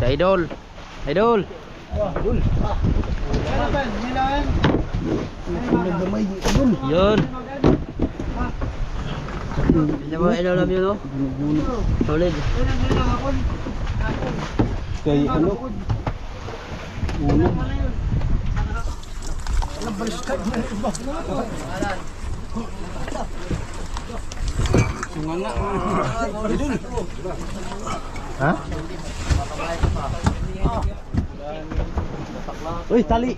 Si Idol. Idol. Yun. Hindi mo ilaw yun, no? Solid. Kay ano? Uno. Ha? Uy, tali.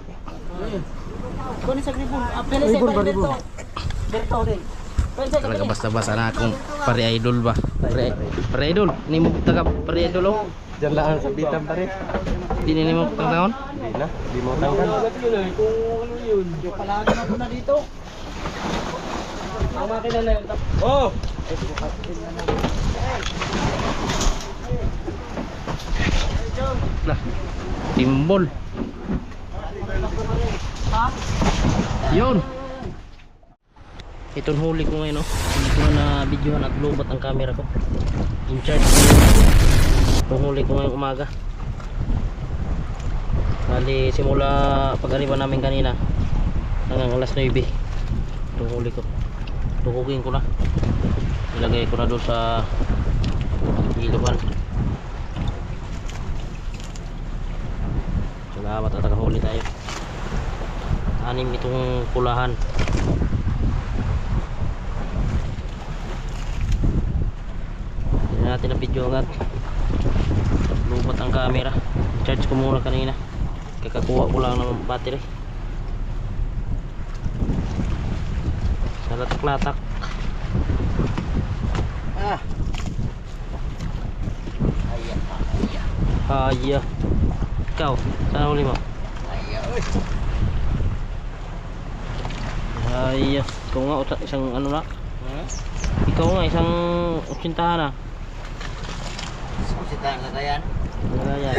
Kunin sa gribon. Pili sa Ribon ba, Berto. din. Talaga basta-basta na akong pare idol ba? Pare, pare idol. Ni mo taga pare idol oh. Diyan lang sa bitam pare. Di ni mo taga Hindi na, di mo tanggal. Yung palagi na dito. Ang makina na yun. Oh! Lah. Timbol. Ha? Yun. Itong huli ko ngayon, no? Hindi ko na videohan at lobot ang camera ko. In charge ko. Itong huli ko ngayong umaga. Bali, simula pag-arriba namin kanina hanggang alas 9. Itong huli ko. Tukukin ko na. Ilagay ko na doon sa iluhan. Salamat at nakahuli tayo. Anim itong kulahan. Hindi natin na video agad. Lubat ang camera. Charge ko muna kanina. Kakakuha ko lang ng battery. Latak-latak. Ah. Haya. Ikaw, saan huli mo? Haya. Ikaw nga, isang ano na. Ikaw nga, isang utsintahan na. Sita ang lagayan. Wala yan.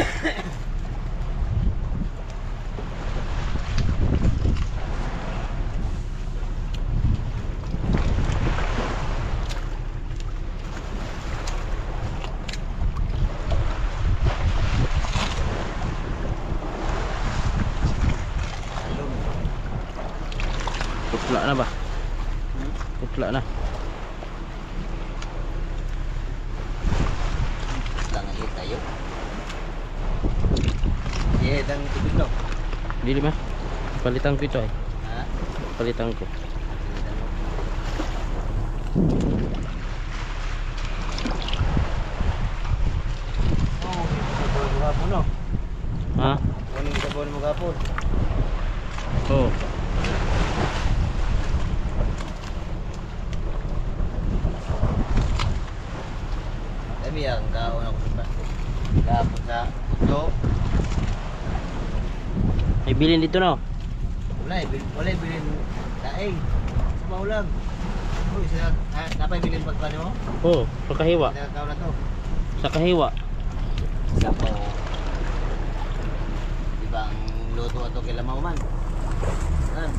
Putla na ba? Putla na. Lang ay tayo. Yeah, dang tubig no. Dili ma. Palitan ko ito ay. Ha? Palitan ko. Oh. Ha? Kunin sabon mo gapon. Oh. Kami ang kaon ako sa gapon sa kuto. May bilin dito na. oh. Wala bil- wala eh, bilin daing. Sa maulag. Uy, sila, ah, napay bilin pagkano mo? Oh, sa kahiwa. Kaon na to. Sa kahiwa. Sa po. Di ba ang luto ato kay lamaw man? Ano?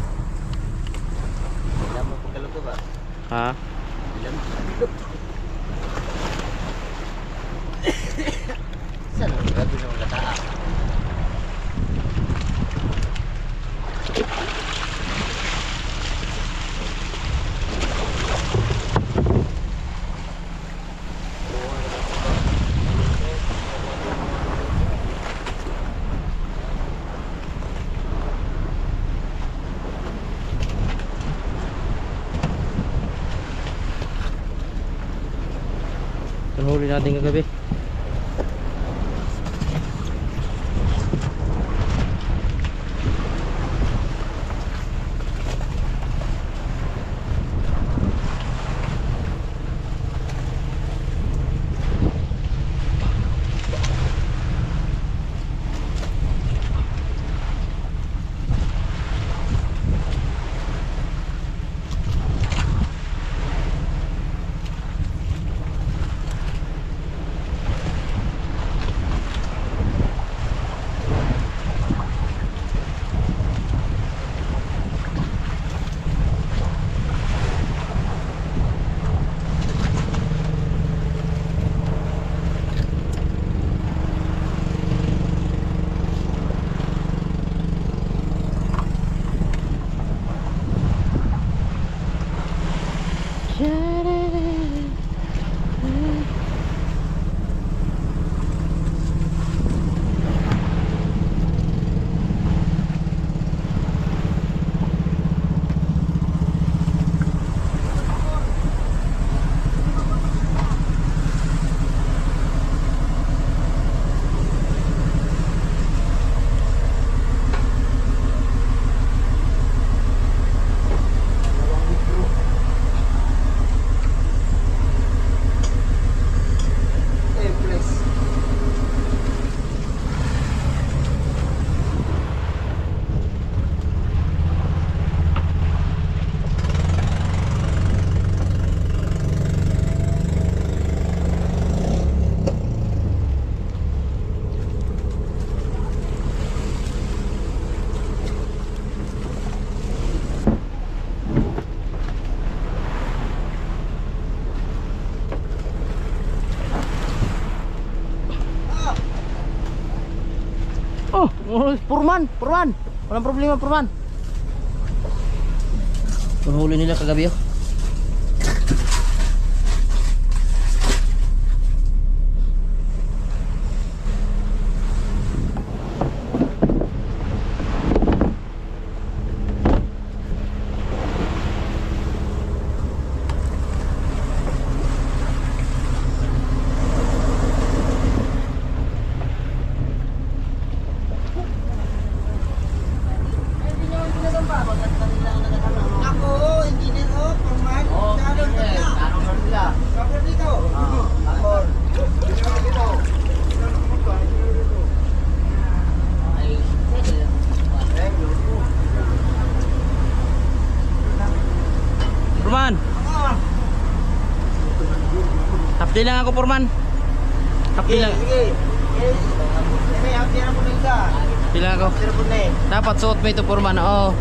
Ilan mo pagkaluto ba? Ha? Ilan mo? Saan ang grabe naman kataa? Ang huli natin kagabi. Oh, Purman, Purman. Walang problema, Purman. Nahuli nila kagabi oh. Ako, engineer oh, forman. Oh, Tanong engineer. na. Tanong na sila. Cover dito. Ako. Purman. Hapdi lang ako, Purman. Hapdi lang. Sige. Sige, happy na po na isa. Lang ako. Eh. Dapat suot mo ito, Purman. Oo.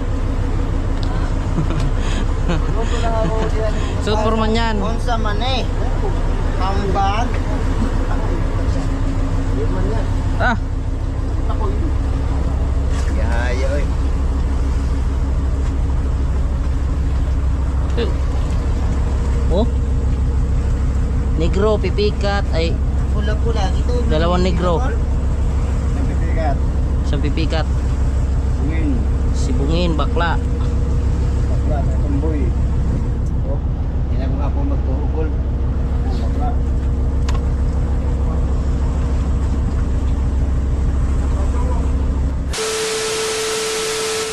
Lang ako. Suot Purman yan. Unsa man eh. Kambag. Di man yan. Ah, Yahayo eh. Eh. Oh. Negro, pipikat, ay Pula-pula. Ito. Dalawang negro. Nabibigat. isang pipikat. Ngin. Sibungin, bakla. Bakla na tumboy. Oh. Hindi na ko nga po magtuhugol. Bakla.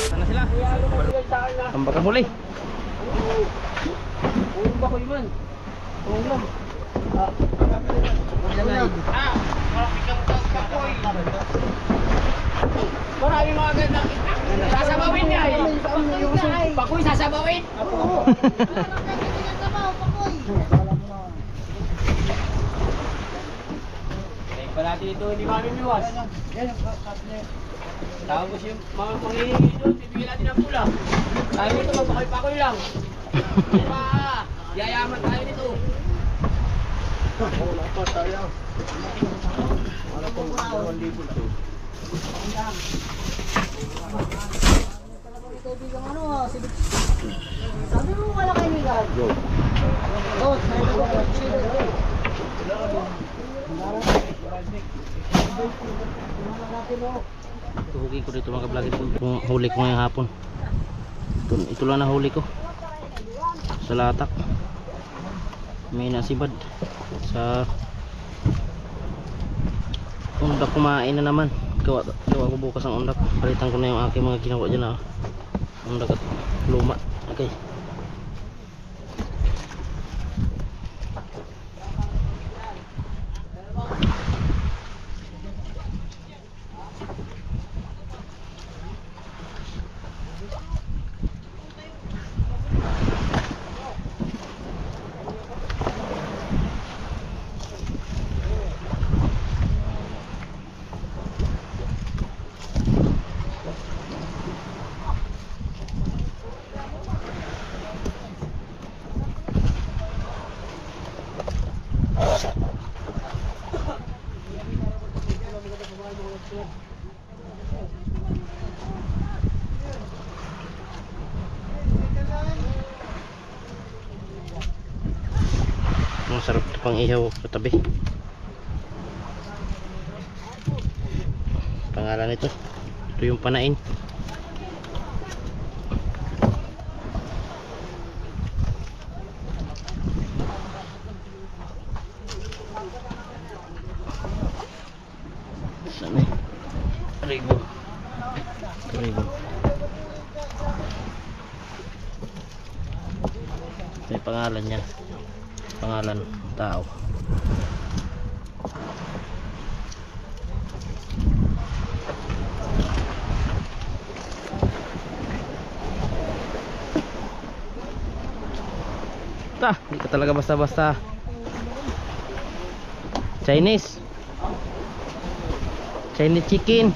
Sana sila? Ang baka huli. Uong ba ko yun? Lang. Ah. Ah, marami mga gandang Sasabawin niya eh. Pakoy sasabawin. Eh, palagi ito hindi mami miwas. Ko siya mga manghihingi doon, bibigyan natin ng pula. Tayo nito, magpakoy-pakoy lang. Di ba? Yayaman tayo nito. Sabi mo wala kaibigan. Oh, sabi ko Tuhugi ko dito mga kablog ito. Kung huli ko ngayong hapon. Ito, ito lang na huli ko. Sa latak. May nasibad. Sa undak kumain na naman. Gawa, gawa ko bukas ang undak. Palitan ko na yung aking mga ginawa dyan. Ah. Undak at luma. Okay. Masarap ito pang ihaw katabi. Pangalan nito. Ito yung panain. Saan eh? Ribo. Ribo. May pangalan yan pangalan tao. Ta hindi ka talaga basta basta Chinese. Chinese chicken.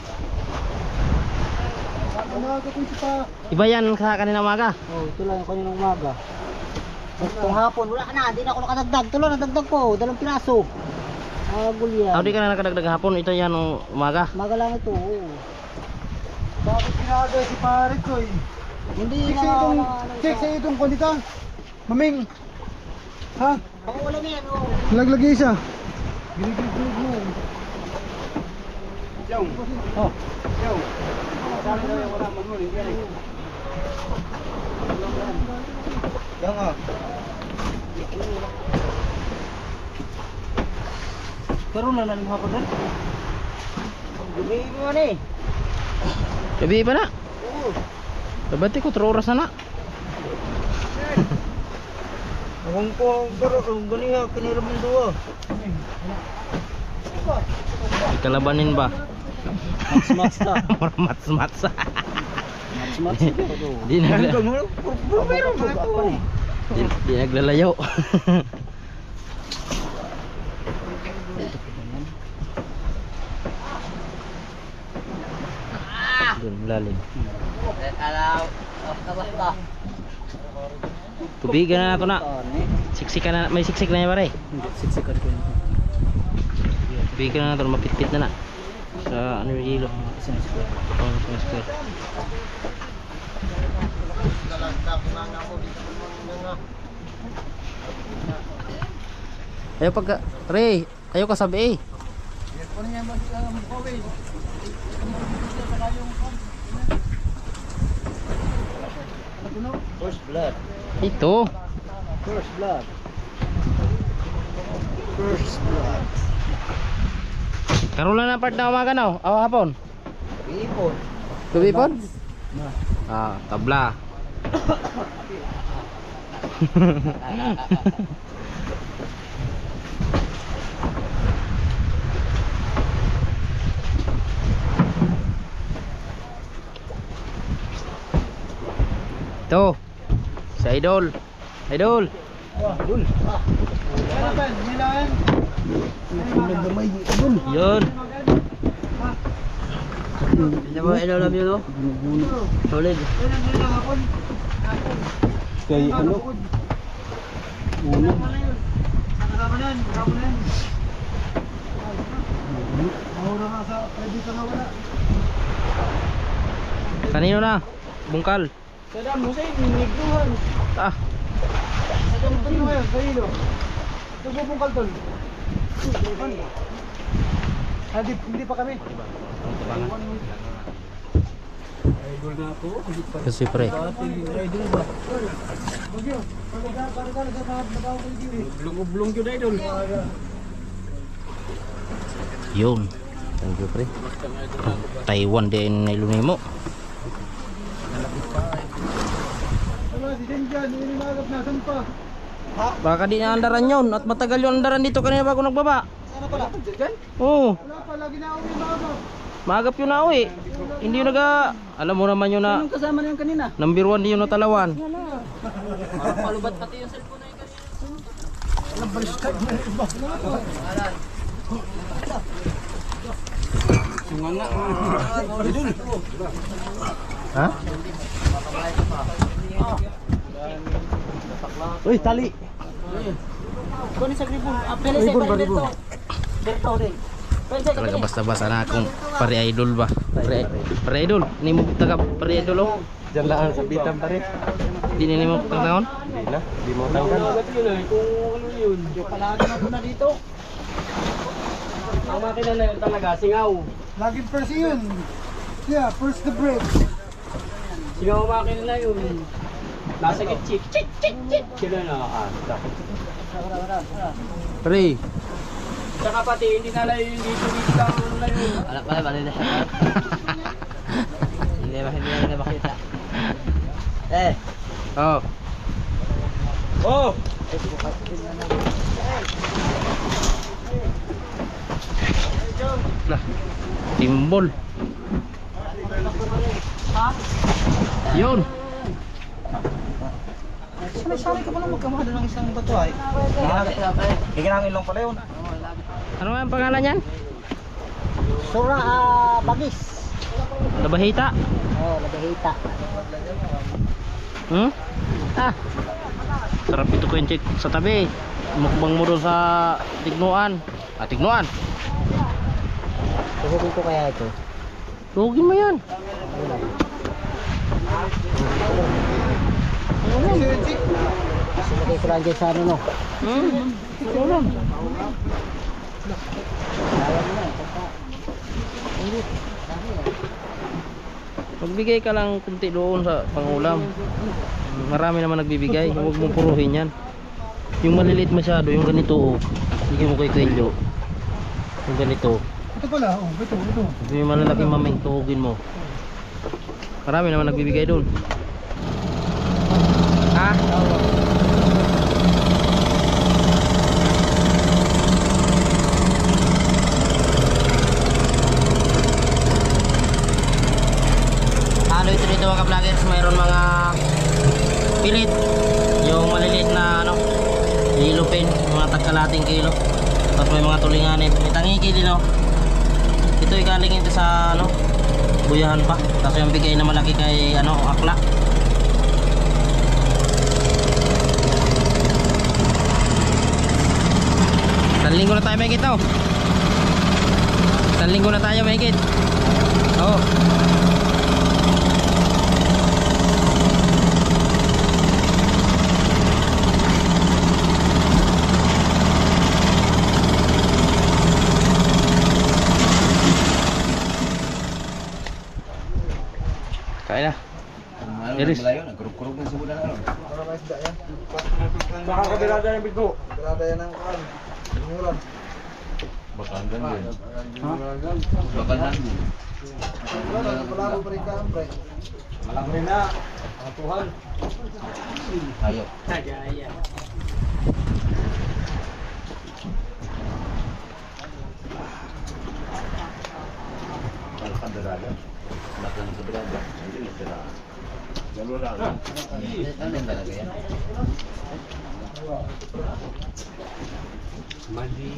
Iba yan sa kanina umaga. Oh, ito lang yung kaninang umaga. Itong hapon, wala na, hindi na ako nakadagdag. Tulo, nadagdag ko, dalawang piraso. Ah, gulyan. Ako di ka na nakadagdag hapon ito yan nung umaga Umaga lang ito, oo. Bakit ginagawa si pare ko eh? Hindi Check sa itong, check sa itong kondita. Maming. Ha? Ako wala na yan, oh. Laglagay isa. Oh. Yung oh. Pero nalalim ako doon. Lumihin mo na eh. Gabi pa na. Oo. Dabati ko 3 oras na na. Kung ko pero kung ganiya kiniram ng duwa. Kalabanin ba? Mats mats Di nagla mga to. di, di naglalayo. Doon lalim. Basta. Tubigan na nato na. Siksik na may siksik na yan pare. Siksikan ko yun. Tubigan na nato mapitpit na na. Sa ano yung hilo. Isang square. Oh, sa square. Ayo pagka, pre, ayo ka sabi eh. First blood. Ito. First blood. First blood. Karoon lang na part na umaga na, oh. hapon. Ipon. Gabi po? Ah, tabla. Ito. Sa idol. Idol. Dul. Yun. Ano ba ilaw yun no? Solid. Kay ano? Uno. Nakasama na yan. Kasama na yan. Mahura ka sa, pwede ka nga wala. Kanino na? Bungkal. Saddam Hussein, nigduhan. Ah, Sino ngayon? Sa ilo. Nagbubungkal tol. Di, hindi pa kami. Kasi pre. Blong-blong yun idol. Yun. Thank you pre. Taiwan din nilunay mo. Baka di na andaran yun at matagal yung andaran dito kanina bago nagbaba. Sana pala? Diyan? Oo. Wala pa. Lagi na ako yung magagap. Maagap yun na uwi. Hindi yun naga... Alam mo naman yun na Anong kasama na yung kanina? number one yun na talawan. Parang palubat pati yung cellphone na yung kanina. Ha? Uy, tali. Kunin sa ribon. Ah, pwede sa Ribon ba, Berto. ribon? Berto din. Talaga basta-basta na akong pare idol ba? Pare, pare idol. Ni mo taga pare idol oh. Diyan lang sa bitam pare. Di ni mo taga Hindi na, di mo eh, kung ano yun. Yung palagi na muna dito. Ang makina na yun talaga, singaw. Laging first yun. Yeah, first the break. Singaw makina na yun. Nasa gitchik, chik, chik, chik. Sila nakakanta. Pre. Tsaka pati hindi na lang yung dito dito lang na yun. Anak pa ba nila? Hindi ba hindi na makita. Eh. Oh. Oh! Timbol. Yun. Sinasabi ko pala magkamahal ng isang bato ay. Higinangin lang pala yun. Ano nga ang pangalan niyan? Sura ah, bagis. Labahita. Oh, nagahita. Hmm? Ah. Sarap ito ko check sa tabi. Mukbang mo doon sa tignuan. Ah, tignuan. Susukin ko kaya ito. Tuhugin mo yan. Sumagay ko lang dyan sa ano no. Hmm? Ulam. Magbigay ka lang kunti doon sa pangulam. Marami naman nagbibigay. Huwag mong puruhin yan. Yung maliliit masyado, yung ganito oh. Sige mo kay Kuelyo. Yung ganito. Ito pala, oh, ito, ito. Yung malalaking maming tuhugin mo. Marami naman nagbibigay doon. Ha? Halo ito dito mga vloggers, mayroon mga pilit. Yung maliliit na ano, lilupin, mga tagkalating kilo. Tapos may mga tulinganin. May tangiki din oh. Ito ikaling ito sa ano, buyahan pa. Tapos yung bigay na malaki kay ano, akla. Isang linggo na tayo may oh. Isang linggo na tayo may Oo. Kain na. Iris. nagkurug-kurug ng subudan ano. Baka kabirada yung bigo. Bakandan din. Ha? Bakandan din. Malang rin na. Ang Tuhan. Hayop. Balkan berada. Belakang seberada. Ini istirahat. Jalur ada. Ano yung talaga yan? Mali.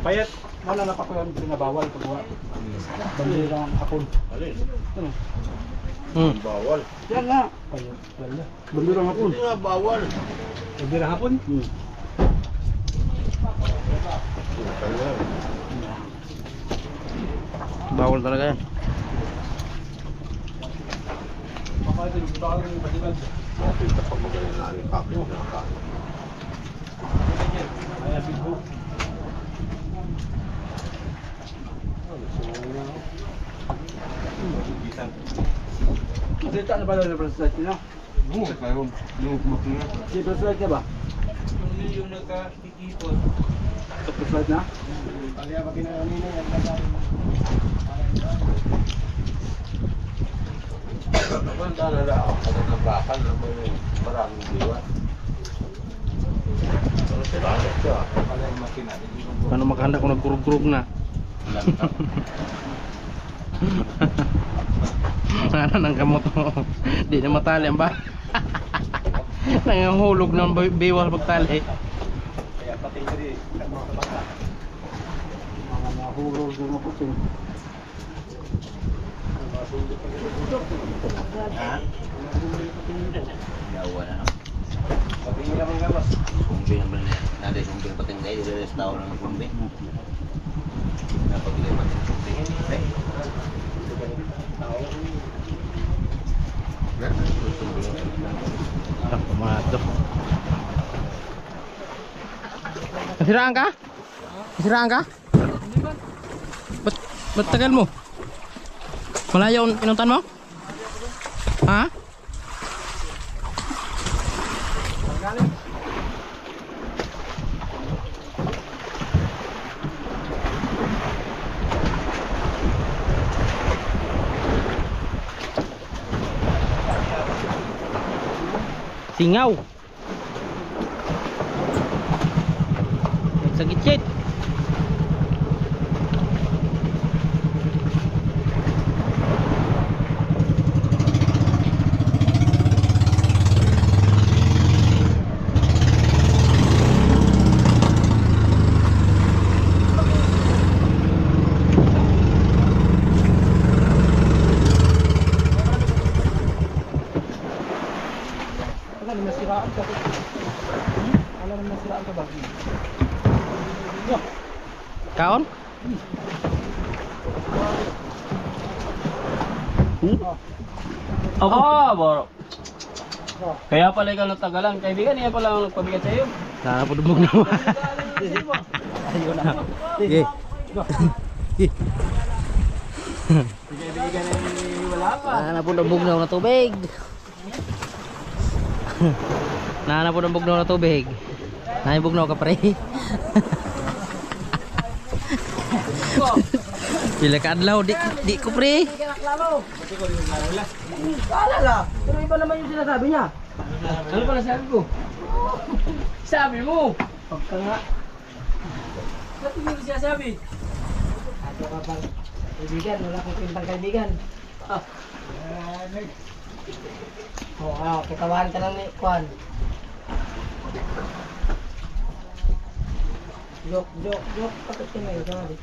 Payat, wala na pa ko yung pinabawal pagwa. Bandera ang hapon. Alin? Ano? Hmm. Bawal. Yan nga. Payat, wala. Bandera ang hapon. Nga bawal. Bandera hapon? Hmm. Bawal talaga yan. Baka ito yung bawal yung balikan. Ay, bigo. Masita na pala na bracelet niya? Oo, kayo. Si bracelet niya ba? Yung nakakikipot. Sa bracelet na? Naman talaga ako. Ng bakal na may maraming diwan. Pero sila siya. Pala yung makina. Paano makahanda kung nagkurug-kurug na? Ano nang gamot mo? Di na matali ang ba? Nangangahulog ng baywal pagtali. Kaya pati hindi. Mga nahulog yung mga puting. Yawa na. Sabi niya naman gamas. Sumbi ka? Nasiraan ka? Ba't, ba't tagal mo? Malayo ang pinuntan mo? Ha? Singaw. Sa gitsit. Wala na nasiraan ka. Wala na nasiraan ka ba? Kaon? Hmm? Ah, bro. Kaya pala ikaw natagalan. Kaibigan, niya pala ang nagpabigat sa'yo. Nakapudumog na Ayun na. Sige. Kaibigan wala pa. Nakapudumog na na tubig. Nakapudumog na na tubig. Nakapudumog na ka pre. Pila ka adlaw di di ko pre. Alala! Pero iba naman yung sinasabi niya. Ano pala sabi ko? Sabi mo! Pagka nga. Ba't hindi ko siya sabi? Ato ka pang kaibigan, wala kong pintang kaibigan. Ah, Oo, oh, kitawan ka lang ni Kwan. Joke, joke, joke. Kapit ka ngayon, sorry.